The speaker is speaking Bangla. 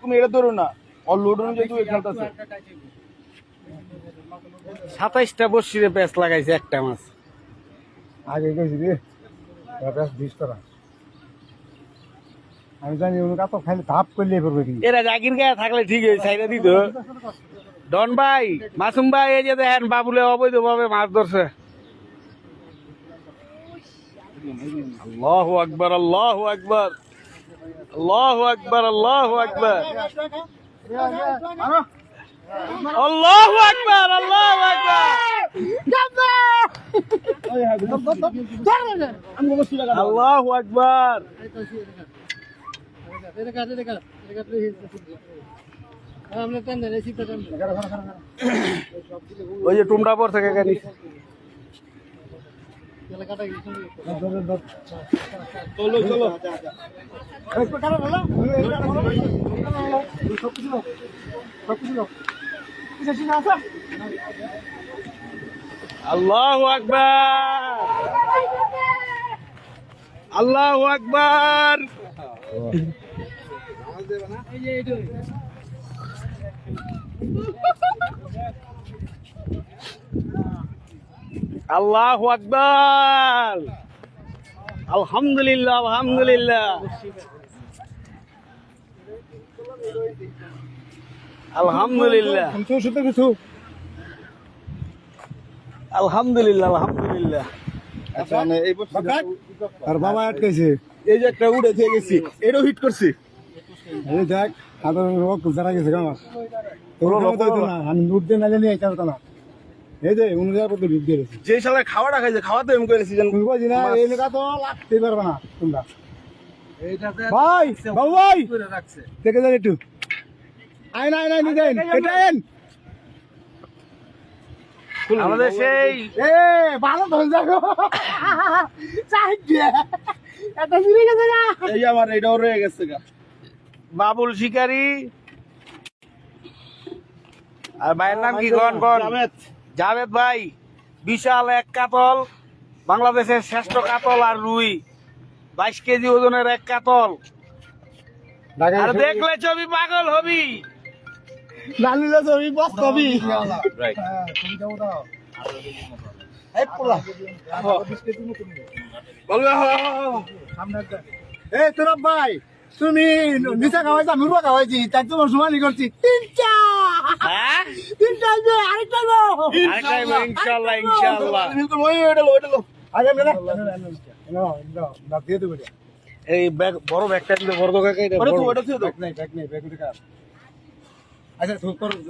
তুমি এটা ধরো না। ওর লোড অনুযায়ী তুমি খেলতেছো সাতাইশটা বসিরে প্যাঁচ লাগাইছে একটা মাছ। আগে গেছি রে। ব্যাস বিশ টাকা আমি জানি উনি কত খাইলে ধাপ করলে পড়বে কি। এরা জাগির গায়ে থাকলে ঠিক হয়েছে সাইডে দিত। ডন ভাই মাসুম ভাই এই যে দেখেন বাবুলে অবৈধ ভাবে মাছ ধরছে। আল্লাহ আকবার আল্লাহ আকবার। আল্লাহ আকবার আল্লাহ আকবার। আল্লাহ আকবার আল্লাহ আকবার। আল্লাহ আকবার। ওই যে টুমটা পর থেকে গাড়ি। চলো চলো। আল্লাহ আকবার। আল্লাহ আকবার। আল্লাহ আকবার। আলহামদুলিল্লাহ আলহামদুলিল্লাহ। আলহামদুলিল্লাহ। কিছু আলহামদুলিল্লাহ আলহামদুলিল্লাহ। আচ্ছা না, এই বছর আর বাবা আটকেছে এই যে একটা উড়ে থেকে গেছি এটাও হিট করছি। এই দেখ হাতের যারা গেছে আমার আমি নুট দিয়ে নিয়ে আইতে না এই যে অনুযায়ী পদ্ধতি ঢুক দিয়ে গেছি। যে সালে খাওয়াটা খাইছে খাওয়াতে আমি করেছি জান বলছি না এই লেখা তো লাগতে পারবে না তোমরা। ভাই বাবু ভাই! দেখে যান একটু। আইন আইন আইন দেন এটা আইন আমাদের সেই এ ভালো ধরে যাব এটা ফিরে গেছে না এই আমার এটাও রয়ে গেছে গা। বাবুল শিকারি। আর ভাইয়ের নাম কি? গন। জাভেদ ভাই। বিশাল এক কাতল। বাংলাদেশের শ্রেষ্ঠ কাতল আর রুই। বাইশ কেজি ওজনের এক কাতল। আর দেখলে ছবি পাগল হবি। ছবি বস ছবি এই পোলা। বলবে হ, হ, হ। এ তোরা ভাই তুমি নিচা খাওয়াইছি আমি রুয়া খাওয়াইছি তাই তোমার করছি। তিনটা। হ্যাঁ? তিনটা আসবে আরেকটা ইনশাল্লাহ ইনশাল্লাহ কিন্তু ওই ওইটা লো, ওইটা লো। আগে আমরা না না না না দিয়ে দেবো এই ব্যাগ বড় ব্যাগটা দিতে বড় কাকা এটা ওটা বড় তো ওটা তো ব্যাগ নাই ব্যাগ নাই ব্যাগ আচ্ছা তোর